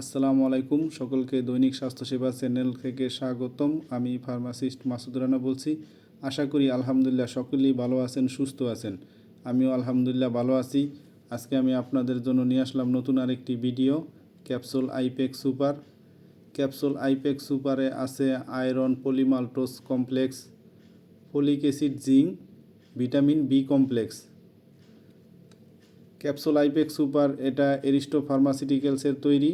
আসসালামু আলাইকুম। সকলকে দৈনিক স্বাস্থ্যসেবা চ্যানেল থেকে স্বাগতম। আমি ফার্মাসিস্ট মাসুদ রানা বলছি। আশা করি আলহামদুলিল্লাহ সকলেই ভালো আছেন, সুস্থ আছেন। আমিও আলহামদুলিল্লাহ ভালো আছি। আজকে আমি আপনাদের জন্য নিয়ে আসলাম নতুন আরেকটি video, capsule Ipec super. Capsule Ipec সুপারে আছে iron polymaltose complex, folic acid zinc, vitamin B complex. Capsule Ipec super এটা এরিস্টো ফার্মাসিউটিক্যালসের তৈরি।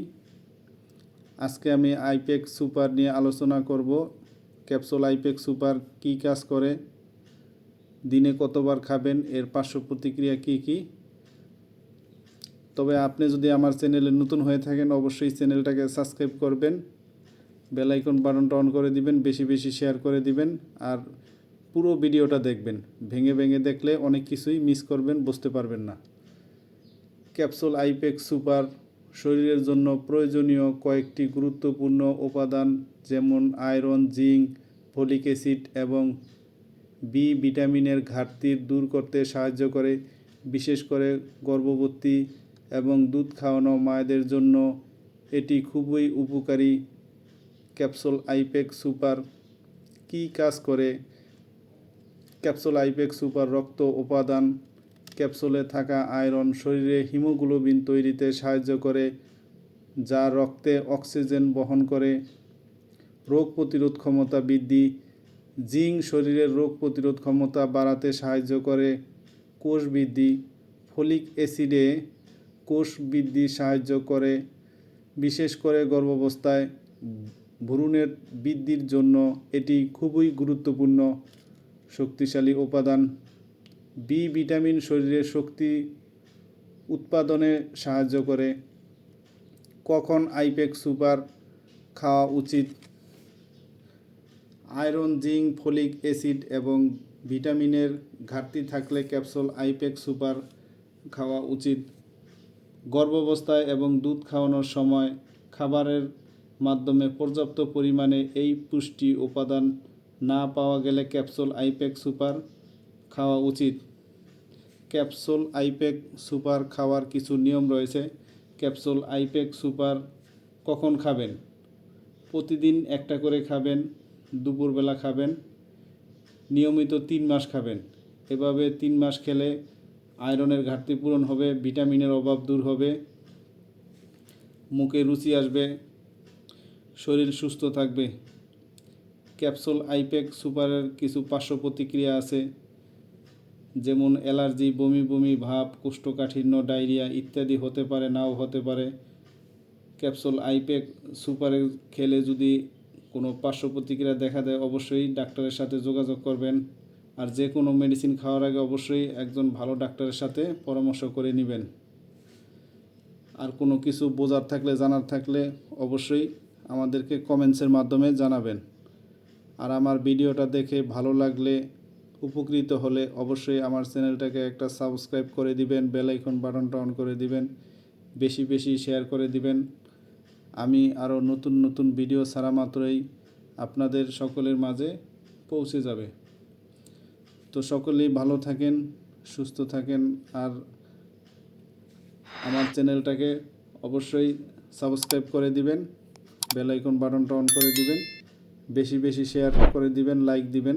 আজকে আমি আইপেক সুপার নিয়ে আলোচনা করব। ক্যাপসুল আইপেক সুপার কী কাজ করে? দিনে কতবার খাবেন? এর পার্শ্ব প্রতিক্রিয়া কী কী? তবে আপনি যদি আমার চ্যানেলে নতুন হয়ে থাকেন, অবশ্যই চ্যানেলটাকে সাবস্ক্রাইব করবেন। বেল আইকন বাটনটা অন করে দিবেন, বেশি বেশি শেয়ার করে দিবেন, আর পুরো ভিডিওটা দেখবেন। ভেঙে ভেঙে দেখলে অনেক কিছুই মিস করবেন, বুঝতে পারবেন না। ক্যাপসুল আইপেক সুপার শরীরের জন্য প্রয়োজনীয় কয়েকটি গুরুত্বপূর্ণ উপাদান যেমন আয়রন, জিঙ্ক, ফলিক অ্যাসিড এবং বি ভিটামিনের ঘাটতি দূর করতে সাহায্য করে, বিশেষ করে গর্ভবতী এবং দুধ খাওয়ানো মায়েদের জন্য এটি খুবই উপকারী। ক্যাপসুল আইপেক সুপার কী কাজ করে? ক্যাপসুল আইপেক সুপার রক্ত উপাদান ক্যাপসুলে থাকা আয়রন শরীরে হিমোগ্লোবিন তৈরিতে সাহায্য করে, যা রক্তে অক্সিজেন বহন করে। রোগ প্রতিরোধ ক্ষমতা বৃদ্ধি, জিঙ্ক শরীরের রোগ প্রতিরোধ ক্ষমতা বাড়াতে সাহায্য করে, কোষ বৃদ্ধি। ফলিক অ্যাসিডে কোষ বৃদ্ধি সাহায্য করে, বিশেষ করে গর্ভাবস্থায়। ভ্রূণের বৃদ্ধির জন্য এটি খুবই গুরুত্বপূর্ণ, শক্তিশালী উপাদান। বি ভিটামিন শরীরের শক্তি উৎপাদনে সাহায্য করে। কখন আইপেক সুপার খাওয়া উচিত? আয়রন, জিঙ্ক, ফলিক অ্যাসিড এবং ভিটামিনের ঘাটতি থাকলে ক্যাপসুল আইপেক সুপার খাওয়া উচিত। গর্ভাবস্থায় এবং দুধ খাওয়ানোর সময় খাবারের মাধ্যমে পর্যাপ্ত পরিমাণে এই পুষ্টি উপাদান না পাওয়া গেলে ক্যাপসুল আইপেক সুপার খাওয়া উচিত। ক্যাপসুল, আইপেক, সুপার খাওয়ার কিছু নিয়ম রয়েছে। ক্যাপসুল, আইপেক, সুপার কখন খাবেন? প্রতিদিন একটা করে খাবেন, দুপুরবেলা খাবেন, নিয়মিত তিন মাস খাবেন। এভাবে তিন মাস খেলে আয়রনের ঘাটতি পূরণ হবে, ভিটামিনের অভাব দূর হবে, মুখে রুচি আসবে, শরীর সুস্থ থাকবে। ক্যাপসুল, আইপেক, সুপারের কিছু পার্শ্ব প্রতিক্রিয়া আছে। যেমন অ্যালার্জি, বমি বমি, ভাব, কোষ্ঠকাঠিন্য, ডায়রিয়া ইত্যাদি হতে পারে, নাও হতে পারে। ক্যাপসুল আইপেক সুপারে খেলে যদি কোনো পার্শ্ব প্রতিক্রিয়া দেখা দেয়, অবশ্যই ডাক্তারের সাথে যোগাযোগ করবেন। আর যে কোনো মেডিসিন খাওয়ার আগে অবশ্যই একজন ভালো ডাক্তারের সাথে পরামর্শ করে নেবেন। আর কোনো কিছু বোঝার থাকলে, জানার থাকলে অবশ্যই আমাদেরকে কমেন্টসের মাধ্যমে জানাবেন। আর আমার ভিডিওটা দেখে ভালো লাগলে উপকৃত হলে অবশ্যই আমার চ্যানেলটাকে একটা সাবস্ক্রাইব করে দিবেন, বেল আইকন বাটনটা অন করে দিবেন, বেশি বেশি শেয়ার করে দিবেন। আমি আরও নতুন নতুন ভিডিও ছাড়া মাত্রই আপনাদের সকলের মাঝে পৌঁছে যাবে। তো সকলেই ভালো থাকেন, সুস্থ থাকেন, আর আমার চ্যানেলটাকে অবশ্যই সাবস্ক্রাইব করে দিবেন, বেল আইকন বাটনটা অন করে দিবেন, বেশি বেশি শেয়ার করে দিবেন, লাইক দিবেন।